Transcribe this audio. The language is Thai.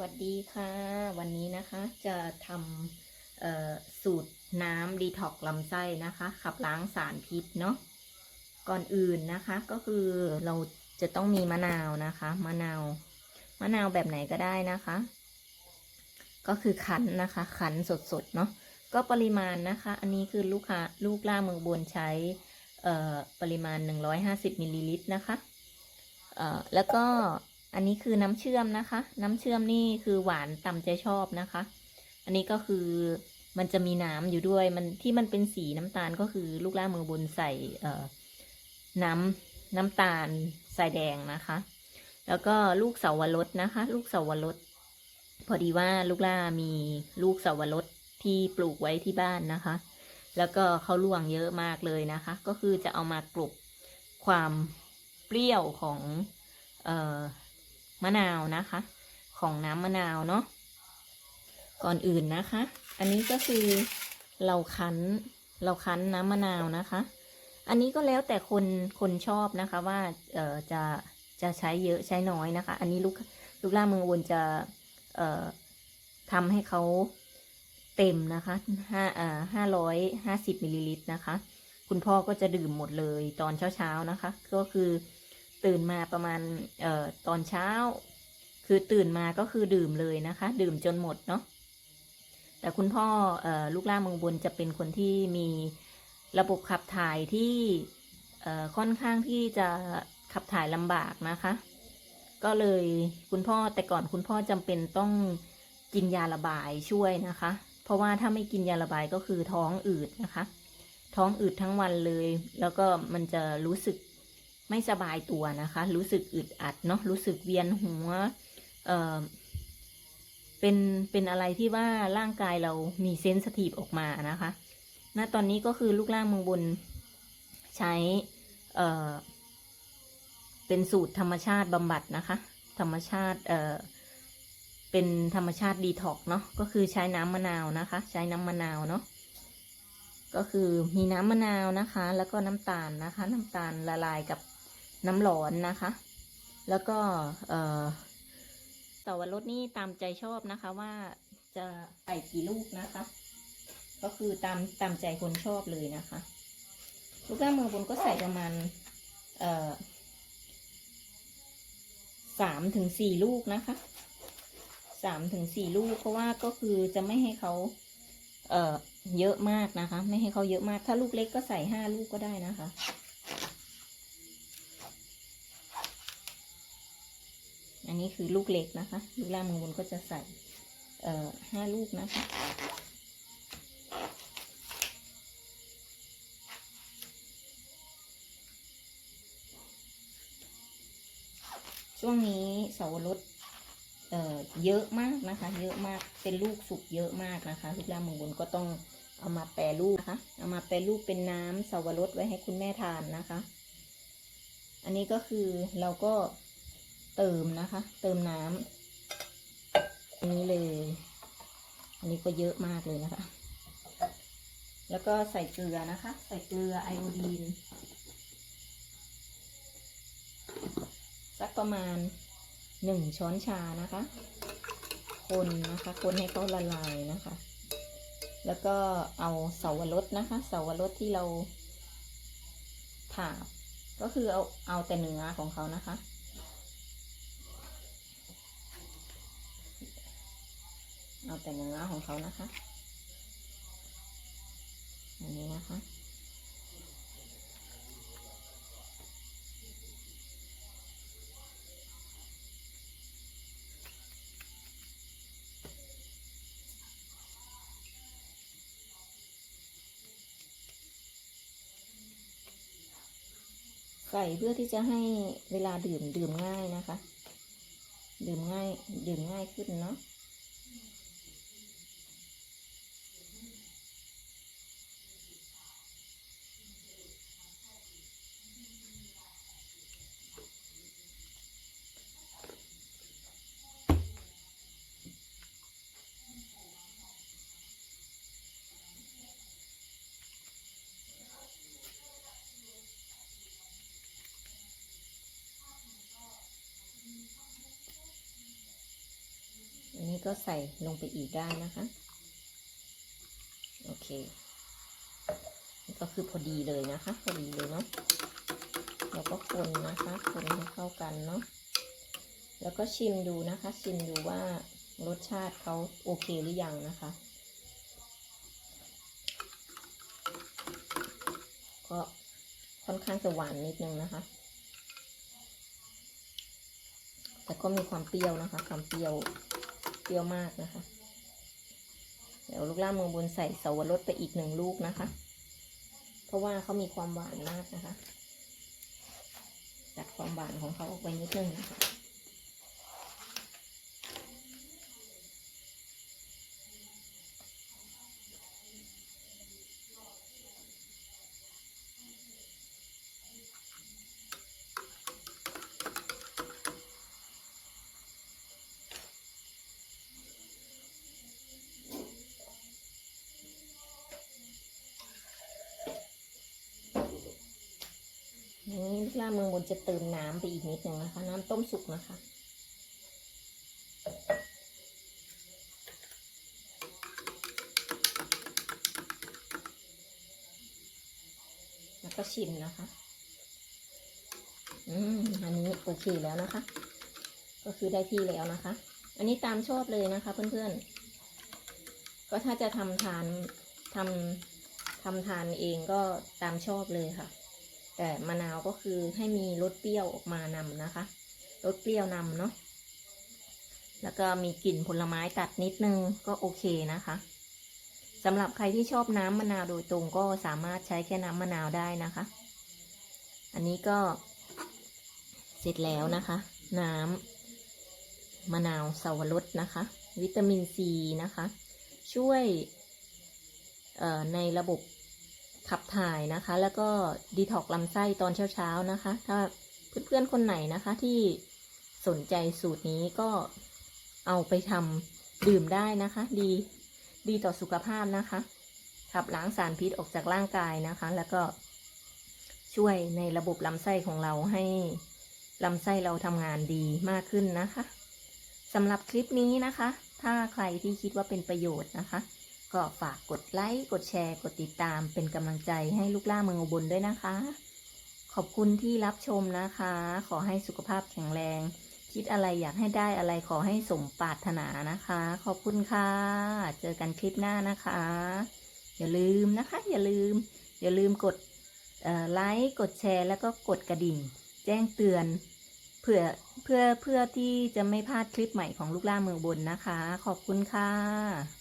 วัสดีค่ะ วันนี้นะคะจะทำสูตรน้ำดีท็อกลำไส้นะคะ ขับล้างสารพิษเนาะก่อนอื่นนะคะก็คือเราจะต้องมีมะนาวนะคะ มะนาว มะนาวแบบไหนก็ได้นะคะ ก็คือคั้นนะคะคั้นสดๆเนาะก็ปริมาณนะคะ อันนี้คือลูกค้าลูกล่าเมืองบนใช้ปริมาณ 150มิลลิลิตรนะคะแล้วก็ อันนี้คือน้ำเชื่อมนะคะ น้ำเชื่อมนี่คือหวานตามใจชอบนะคะ อันนี้ก็คือมันจะมีน้ำอยู่ด้วย มันที่มันเป็นสีน้ำตาลก็คือลูกล่ามือบนใส่เอ่อน้ำน้ำตาลทรายแดงนะคะ แล้วก็ลูกเสาวรสนะคะ ลูกเสาวรสพอดีว่าลูกล่ามีลูกเสาวรสที่ปลูกไว้ที่บ้านนะคะ แล้วก็เขาล่วงเยอะมากเลยนะคะ ก็คือจะเอามากลบความเปรี้ยวของเอ่อ มะนาวนะคะ ของน้ำมะนาวเนาะก่อนอื่นนะคะ อันนี้ก็คือเราคั้นเราคั้นน้ำมะนาวนะคะ อันนี้ก็แล้วแต่คนคนชอบนะคะว่าเอ่อจะจะใช้เยอะใช้น้อยนะคะ อันนี้ลูกลูกล่าเมืองวนจะเอ่อทำให้เขาเต็มนะคะห้าเอ่อห้าร้อยห้าสิบมิลลิลิตรนะคะ คุณพ่อก็จะดื่มหมดเลยตอนเช้าๆนะคะ ก็คือ ตื่นมาประมาณเอ่อตอนเช้า คือตื่นมาก็คือดื่มเลยนะคะ ดื่มจนหมดเนาะแต่คุณพ่อเอ่อลูกล่าเมืองบนจะเป็นคนที่มีระบบขับถ่ายที่เอ่อค่อนข้างที่จะขับถ่ายลำบากนะคะ ก็เลยคุณพ่อแต่ก่อนคุณพ่อจำเป็นต้องกินยาระบายช่วยนะคะ เพราะว่าถ้าไม่กินยาระบายก็คือท้องอืดนะคะ ท้องอืดทั้งวันเลย แล้วก็มันจะรู้สึก ไม่สบายตัวนะคะ รู้สึกอึดอัดเนาะรู้สึกเวียนหัวเอ่อเป็นเป็นอะไรที่ว่าร่างกายเรามีเซนสทีฟออกมานะคะณตอนนี้ก็คือลูกล่างเมืองบนใช้เอ่อเป็นสูตรธรรมชาติบำบัดนะคะ ธรรมชาติเอ่อเป็นธรรมชาติดีท็อกเนาะก็คือใช้น้ำมะนาวนะคะ ใช้น้ำมะนาวเนาะก็คือมีน้ำมะนาวนะคะ แล้วก็น้ำตาลนะคะ น้ำตาลละลายกับ น้ำร้อนนะคะ แล้วก็เอ่อสวรสนี่ตามใจชอบนะคะว่าจะใส่กี่ลูกนะคะ ก็คือตามตามใจคนชอบเลยนะคะ ลูกแก้วมือบนก็ใส่ประมาณสามถึงสี่ลูกนะคะสามถึงสี่ลูกเพราะว่าก็คือจะไม่ให้เขาเอ่อเยอะมากนะคะ ไม่ให้เขาเยอะมาก ถ้าลูกเล็กก็ใส่ห้าลูกก็ได้นะคะ อันนี้ คือลูกเล็กนะคะ ลูกล่างมือบนก็จะใส่เอ่อห้าลูกนะคะ ช่วงนี้เสาวรสเอ่อเยอะมากนะคะ เยอะมาก เป็นลูกสุกเยอะมากนะคะ ลูกล่างมือบนก็ต้องเอามาแปรรูปนะคะ เอามาแปรรูปเป็นน้ำเสาวรสไว้ให้คุณแม่ทานนะคะ อันนี้ก็คือเราก็ เติมนะคะ เติมน้ำอันนี้เลย อันนี้ก็เยอะมากเลยนะคะ แล้วก็ใส่เกลือนะคะ ใส่เกลือไอโอดีนสักประมาณหนึ่งช้อนชานะคะ คนนะคะ คนให้เขาละลายนะคะ แล้วก็เอาเสาวรสนะคะ เสาวรสที่เราผ่าก็คือเอาเอาแต่เนื้อของเขานะคะ เอาแต่เนื้อของเขานะคะอันนี้นะคะ ใส่เพื่อที่จะให้เวลาดื่มดื่มง่ายนะคะ ดื่มง่ายดื่มง่ายขึ้นเนาะ ก็ใส่ลงไปอีกได้นะคะ โอเค ก็คือพอดีเลยนะคะ พอดีเลยเนาะแล้วก็คนนะคะคนให้เข้ากันเนาะแล้วก็ชิมดูนะคะ ชิมดูว่ารสชาติเขาโอเคหรือยังนะคะ ก็ค่อนข้างจะหวานนิดนึงนะคะ แต่ก็มีความเปรี้ยวนะคะ ความเปรี้ยว ปรี้ยวมากนะคะ เดี๋ยวลูกล่าเมืองบนใส่เสาวรสไปอีกหนึ่งลูกนะคะ เพราะว่าเขามีความหวานมากนะคะ ตัดความหวานของเขาออกไปนิดนึงนะคะ อย่าง นี้ลูกล่าเมืองบนจะเติมน้ำไปอีกนิดหนึ่งนะคะ น้ำต้มสุกนะคะ แล้วก็ชิมนะคะ อืมอันนี้โอเคแล้วนะคะ ก็คือได้ที่แล้วนะคะ อันนี้ตามชอบเลยนะคะเพื่อนๆ ก็ถ้าจะทำทานทำทำทานเองก็ตามชอบเลยค่ะ แต่มะนาวก็คือให้มีรสเปรี้ยวออกมานำนะคะ รสเปรี้ยวนำเนาะ แล้วก็มีกลิ่นผลไม้ตัดนิดนึงก็โอเคนะคะสำหรับใครที่ชอบน้ำมะนาวโดยตรงก็สามารถใช้แค่น้ำมะนาวได้นะคะ อันนี้ก็เสร็จแล้วนะคะ น้ำมะนาวสาวรสนะคะ วิตามินซีนะคะ ช่วยในระบบ ขับถ่ายนะคะ แล้วก็ดีท็อกลำไส้ตอนเช้าๆนะคะ ถ้าเพื่อนๆคนไหนนะคะที่สนใจสูตรนี้ก็เอาไปทำดื่มได้นะคะ ดีดีต่อสุขภาพนะคะ ขับล้างสารพิษออกจากร่างกายนะคะ แล้วก็ช่วยในระบบลำไส้ของเราให้ลำไส้เราทำงานดีมากขึ้นนะคะสำหรับคลิปนี้นะคะ ถ้าใครที่คิดว่าเป็นประโยชน์นะคะ ก็ฝากกดไลค์ กดแชร์ กดติดตามเป็นกำลังใจให้ลูกล่าเมืองอุบลด้วยนะคะ ขอบคุณที่รับชมนะคะ ขอให้สุขภาพแข็งแรง คิดอะไรอยากให้ได้อะไรขอให้สมปรารถนานะคะ ขอบคุณค่ะ เจอกันคลิปหน้านะคะ อย่าลืมนะคะ อย่าลืม อย่าลืมกดไลค์กดแชร์ แล้วก็กดกระดิ่ง แจ้งเตือนเพื่อเพื่อเพื่อที่จะไม่พลาดคลิปใหม่ของลูกล่าเมืองบนนะคะ ขอบคุณค่ะ